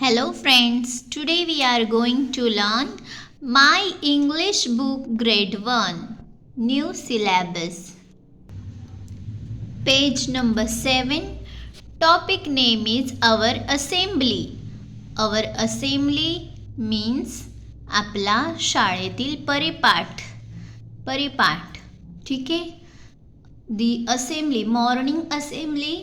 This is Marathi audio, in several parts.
Hello friends, today we are going to learn My English Book Grade 1 New Syllabus. Page number 7 Topic name is Our Assembly. Our Assembly means आपला शाळेतील परिपाठ परिपाठ ठीक आहे the assembly morning assembly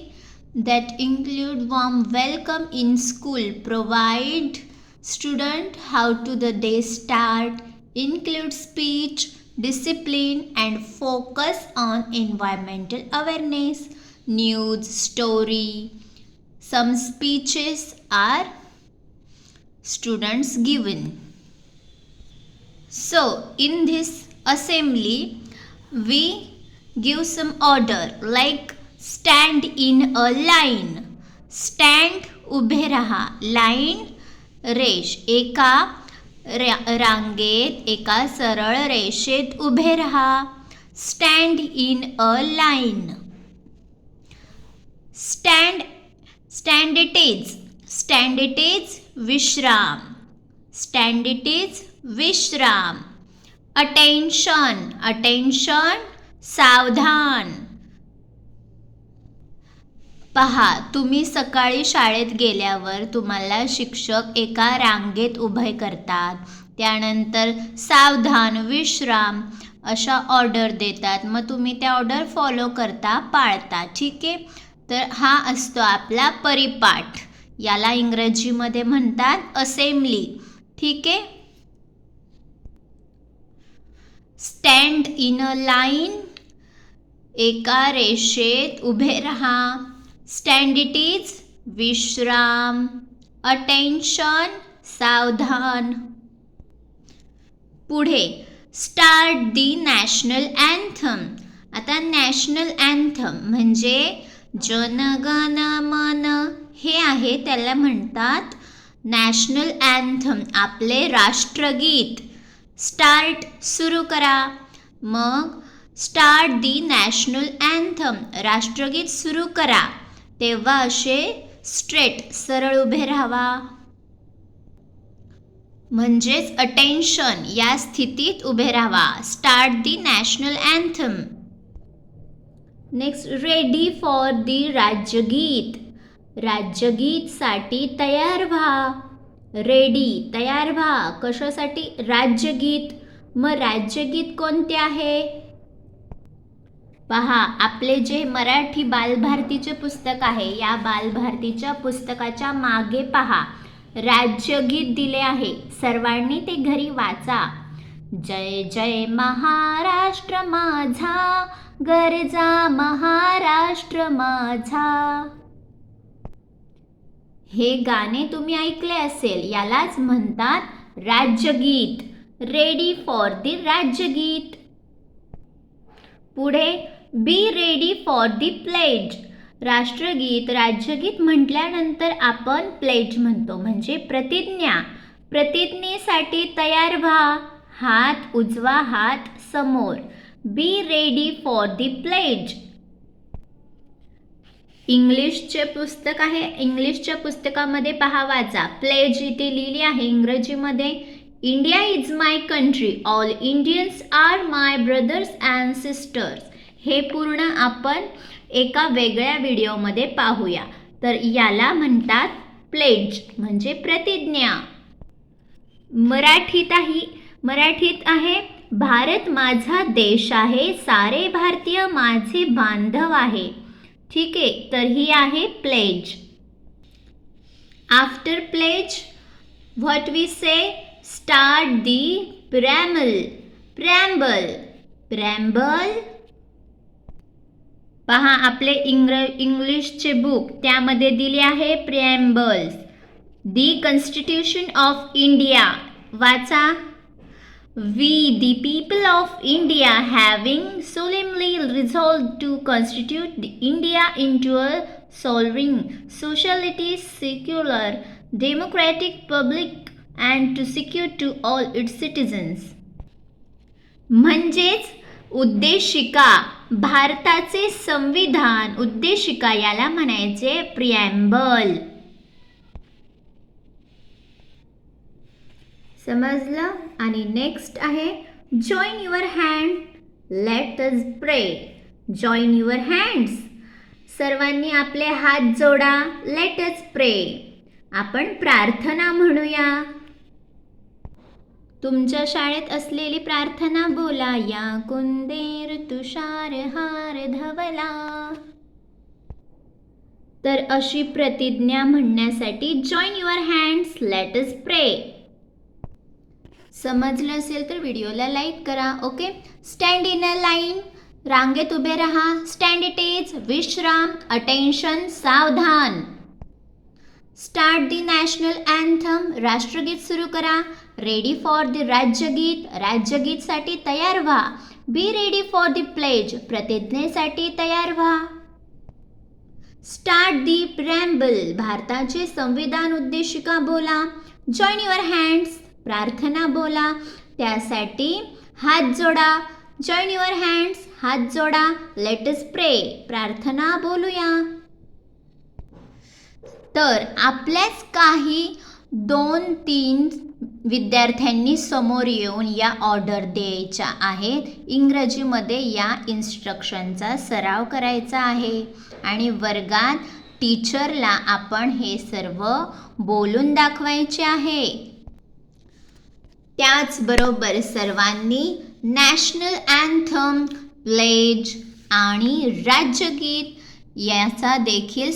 that include warm welcome in school provide student how to the day start include speech discipline and focus on environmental awareness news story. Some speeches are students given. So in this assembly we give some order like stand in a line stand उभे राहा. लाईन रेष. एका रांगेत एका सरळ रेषेत उभे राहा. Stand in a line stand stand at ease stand at ease Vishram stand at ease विश्राम अटेन्शन अटेन्शन सावधान पहा तुम्ही सकाळी शाळेत गेल्यावर तुम्हाला शिक्षक एका रांगेत उभे करतात. त्यानंतर सावधान विश्राम अशा ऑर्डर देतात. मग तुम्ही त्या ऑर्डर फॉलो करता पाळता. ठीक आहे? तर हा असतो आपला परिपाठ. याला इंग्रजीमध्ये म्हणतात असेंब्ली. ठीक आहे? स्टँड इन अ लाईन एका रेषेत उभे राहा. स्टँडिटीज विश्राम अटेन्शन सावधान पुढे स्टार्ट दी नॅशनल अँथम आता नॅशनल अँथम म्हणजे जनगण मन हे आहे त्याला म्हणतात नॅशनल अँथम आपले राष्ट्रगीत. स्टार्ट सुरू करा. मग स्टार्ट दी नॅशनल अँथम राष्ट्रगीत सुरू करा. तेव्हा असे स्ट्रेट सरळ उभे राहावा. म्हणजेच अटेन्शन या स्थितीत उभे राहावा. Start the national anthem next ready for the राज्यगीत राज्यगीतसाठी तयार व्हा. रेडी तयार व्हा. कशासाठी? राज्यगीत मग राज्यगीत कोणते आहे? पहा आपले जे मराठी बालभारतीचे पुस्तक आहे या बालभारतीच्या पुस्तकाच्या मागे पहा. राज्यगीत दिले आहे. सर्वांनी ते घरी वाचा. जय जय महाराष्ट्र माझा गरजा महाराष्ट्र माझा. हे गाणे तुम्ही ऐकले असेल यालाच म्हणतात राज्यगीत. रेडी फॉर दी राज्यगीत. पुढे be ready for the pledge राष्ट्रगीत राज्यगीत म्हटल्यानंतर आपण प्लेज म्हणतो. म्हणजे प्रतिज्ञा. प्रतिज्ञेसाठी तयार व्हा. हात उजवा हात समोर. Be ready for the pledge इंग्लिशचे पुस्तक आहे. इंग्लिशच्या पुस्तकामध्ये पहा वाचा. प्लेज इथे लिहिली आहे इंग्रजीमध्ये. India is my country all Indians are my brothers and sisters हे पूर्ण आपण एका वेगळ्या व्हिडिओमध्ये पाहूया. तर याला म्हणतात प्लेज म्हणजे प्रतिज्ञा. मराठीत आहे मराठीत आहे भारत माझा देश आहे सारे भारतीय माझे बांधव आहे. ठीक आहे तर ही आहे pledge after pledge what we say start the preamble preamble preamble पहा आपले इंग्र इंग्लिशचे बुक त्यामध्ये दिले आहे preambles the constitution of India वाचा. We the people of India having solemnly resolve to constitute India into a sovereign socialist secular democratic public and to secure to all its citizens म्हणजेच उद्देशिका. भारताचे संविधान उद्देशिका याला म्हणायचे प्रियॅम्बल. समजलं? आणि नेक्स्ट आहे join your hand let us pray join your hands सर्वांनी आपले हात जोडा लेट अस प्रे आपण प्रार्थना म्हणूया. तुमच्या शाळेत असलेली प्रार्थना बोला या कुंदेर तुषार हार धवला. तर अशी प्रतिज्ञा म्हणण्यासाठी join your hands let us pray समजलं असेल तर व्हिडिओला लाईक करा okay stand in a line रांगेत उभे राहा. स्टँड इट इज विश्राम. अटेन्शन सावधान. स्टार्ट दी नॅशनल अँथम राष्ट्रगीत सुरू करा. रेडी फॉर द राज्यगीत राज्यगीतसाठी तयार व्हा. Be ready for the pledge प्रतिज्ञेसाठी तयार व्हा. स्टार्ट दी प्रॅम्बल भारताचे संविधान उद्देशिका बोला. जॉईन युअर हँड्स प्रार्थना बोला. त्यासाठी हात जोडा. जॉईन युअर हँड्स हात जोडा. लेटस प्रे प्रार्थना बोलूया. तर आपल्याच काही दोन तीन विद्यार्थ्यांनी समोर येऊन या ऑर्डर द्यायच्या आहेत. इंग्रजीमध्ये या इन्स्ट्रक्शनचा सराव करायचा आहे. आणि वर्गात टीचरला आपण हे सर्व बोलून दाखवायचे आहे. त्याचबरोबर सर्वांनी नॅशनल अँथम प्लेज आणि राज्यगीत याचा देखील